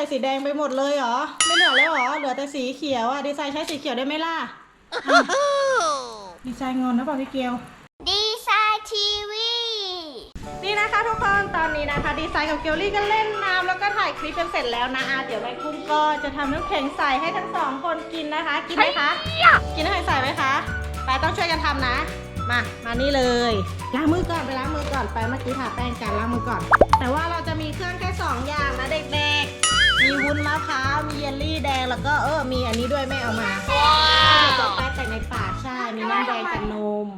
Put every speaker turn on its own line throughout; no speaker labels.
ส่สีแดงไปหมดเลยเหรอ ไม่เหลือแล้วเหรอ เหลือแต่สีเขียวอะดีไซน์ใช้สีเขียวได้ไหมล่ะอะดีไซน์งอนนะเปล่าพี่เกล
ดีไซน์ทีวี
นี่นะคะทุกคนตอนนี้นะคะดีไซน์กับเกลลี่ก็เล่นน้ำแล้วก็ถ่ายคลิปกันเสร็จแล้วนะอาเดี๋ยวแม่กุ้งก็จะทำน้ำแข็งใสให้ทั้งสองคนกินนะคะ กินไหมคะ กินน้ำแข็งใสไหมคะ ไปต้องช่วยกันทำนะ มา มานี่เลยล้างมือก่อนไปล้างมือก่อนไปเมื่อกี้ทาแป้งกันล้างมือก่อน แต่ว่าเราจะมีเครื่องแค่สองอย่างนะเด็กๆ แล้วก็เออมีอันนี้ด้วยแม่เอามาต่อไปแต่ในปากใช่ มีน้ำแดงกับนม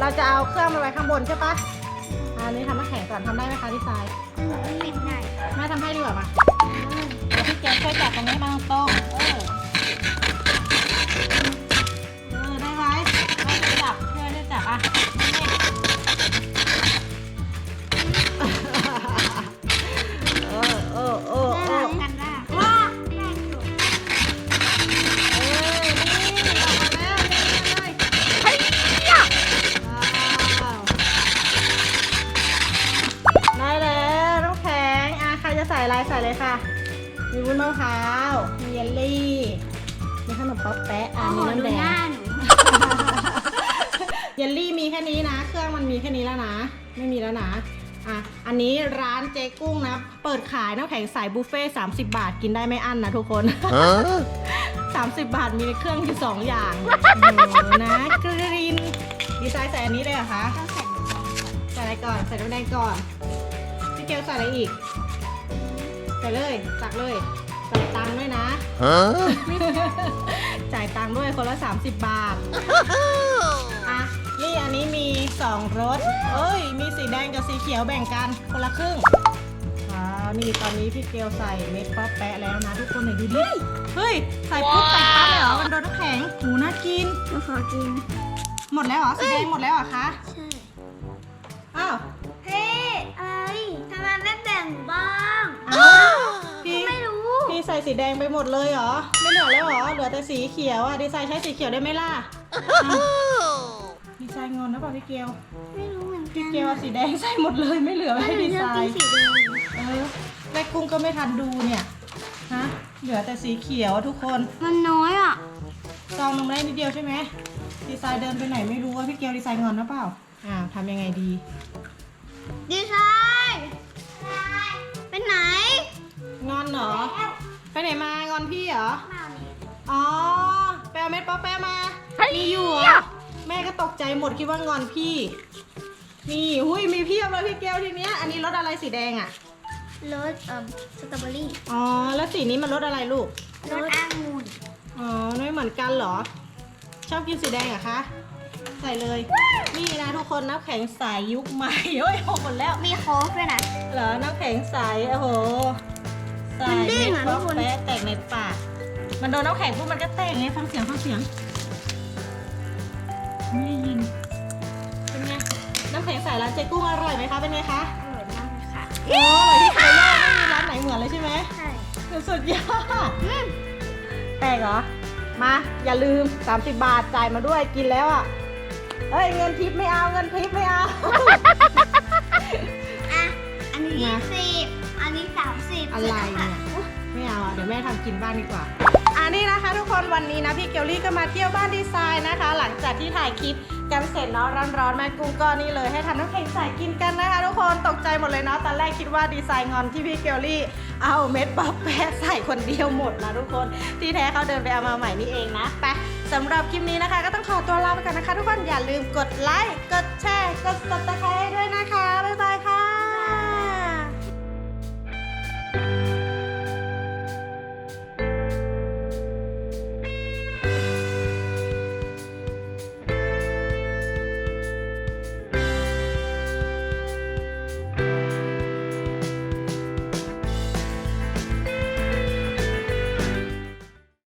เราจะเอาเครื่องมาไว้ข้างบนใช่ปะอันนี้ทำน้แข็งก่อนทำได้ไหมคะพี่สาย
ปิดหน่อย
แม่ทำให้ดีกว่ามาพี่แกช่วยจับตรงนี้มาตรง ส่อะไรใส่เลยค่ะ มีวุ้นมะพร้าว มีเยลลี่ มีขนมป๊อปแปะอะ
โอ้โห
มีน้ำ
ดู
แด
หน้างหนู
เยลลี่มีแค่นี้นะ เครื่องมันมีแค่นี้แล้วนะ ไม่มีแล้วนะ อะ อันนี้ร้านเจ๊กุ้งนะ เปิดขายน้ำแข็งใสบุฟเฟ่ต์30บาทกินได้ไม่อั้นนะทุกคน30บาทมีเครื่องอยู่สองอย่างโอ้โหนะกรีนดีไซน์ใส่อันนี้เลยเหรอคะ
ต้องใส่หนูก่อน
ใส่อะไรก่อน ใส่น้ำแดงก่อนพี่เกลใส่อะไรอีก ใส่เลยตักเลยใส่ตังค์ด้วยนะ
Huh?
จ่ายตังค์ด้วยคนละ 30 บาทอะนี่อันนี้มี2รสเอ้ย มีสีแดงกับสีเขียวแบ่งกันคนละครึ่งว้าวนี่ตอนนี้พี่เกลใส่เม็ดป๊อปแปะแล้วนะทุกคนไหนดูดิเฮ้ยใส่ปุ๊บใส่ปั๊บเลยเหรอมันโดนน้ำแข็งหูน่ากิน
หนูขอกิน
หมดแล้วเหรอสีแดงหมดแล้วเหรอคะ
ใช่
อ้าว ส่สีแดงไปหมดเลยเหรอ ไม่เหลือแล้วเหรอ เหลือแต่สีเขียวอะ ดีไซน์ใช้สีเขียวได้ไหมล่ะอ้าวดีไซน์งอนนะเปล่าพี่เกล
ไม่รู้เหมือนกัน
พี่เกลเอาสีแดงใส่หมดเลยไม่เหลือไว้ให้ดีไซ
กิน
น์
สีแดง
เออแม่กุ้งก็ไม่ทันดูเนี่ยฮะเหลือแต่สีเขียวทุกคน
มันน้อยอะ
ซองลงได้นิดเดียวใช่ไหมดีไซน์เดินไปไหนไม่รู้ว่าพี่เกลดีไซน์งอนหรือเปล่าอ่าวทำยังไงดี
ดีไซ ไป
ไหนมางอนพี่เหรอ
มานี่
อ๋อไปเอาเม็ดป๊อปแปะมา มีอยู่เหรอ แม่ก็ตกใจหมดคิดว่างอนพี่ นี่หุยมีเพียบเลยพี่เกลทีเนี้ย อันนี้รสอะไรสีแดงอะ
รสเอ่อสตรอเบอรี่
อ๋อ แล้วสีนี้มันรสอะไรลูก
รสองุ่น
อ๋อไม่เหมือนกันเหรอ ชอบกินสีแดงเหรอะคะ ใส่เลย นี่นะทุกคนน้ำแข็งใสยุคใหม่โอ้ยหมดแล้ว
มีโค้กด้วยนะ
เหรอ น้ำแข็งใสโอ้โห ใส่
มัน เด้
เม็
ง
ด
อะ
ป๊อป
ทุกคน
แปะแตกในปาก มันโดนน้ำแข็งปุ๊บมันก็แตกไงฟังเสียงฟังเสียงไม่ได้ยิน เป็นไง น้ำแข็งใสร้านเจ๊กุ้งอร่อยไหมคะ เป็นไงคะ
อร่อยมากเลยค่ะ
โอ้อร่อยที่สุดในโลกไม่มีร้านไหนเหมือนเลยใช่ไหม
ใช่
สุดยอดแตกเหรอ มา อย่าลืม 30 บาทจ่ายมาด้วยกินแล้วอะ เอ้ยเงินทิปไม่เอาเงินทิปไม่เอา ทำกินบ้านดีกว่าอันนี้นะคะทุกคนวันนี้นะพี่เกลลี่ก็มาเที่ยวบ้านดีไซน์นะคะ หลังจากที่ถ่ายคลิปกันเสร็จเนาะร้อนๆม่กุ้งก็นี่เลยให้ทำน้ำแข็งใส่กินกันนะคะทุกคนตกใจหมดเลยเนาะตอนแรกคิดว่าดีไซน์งอนที่พี่เกลลี่เอาเม็ดป๊อปแปะใส่คนเดียวหมดนะทุกคนที่แท้เขาเดินไปเอามาใหม่นี่เองนะไปสำหรับคลิปนี้นะคะ ก็ต้องขอตัวลาไปก่อนนะคะ ทุกคนอย่าลืมกดไลค์กดแชร์กด subscribe ด้วยนะคะบ๊ายบายค่ะ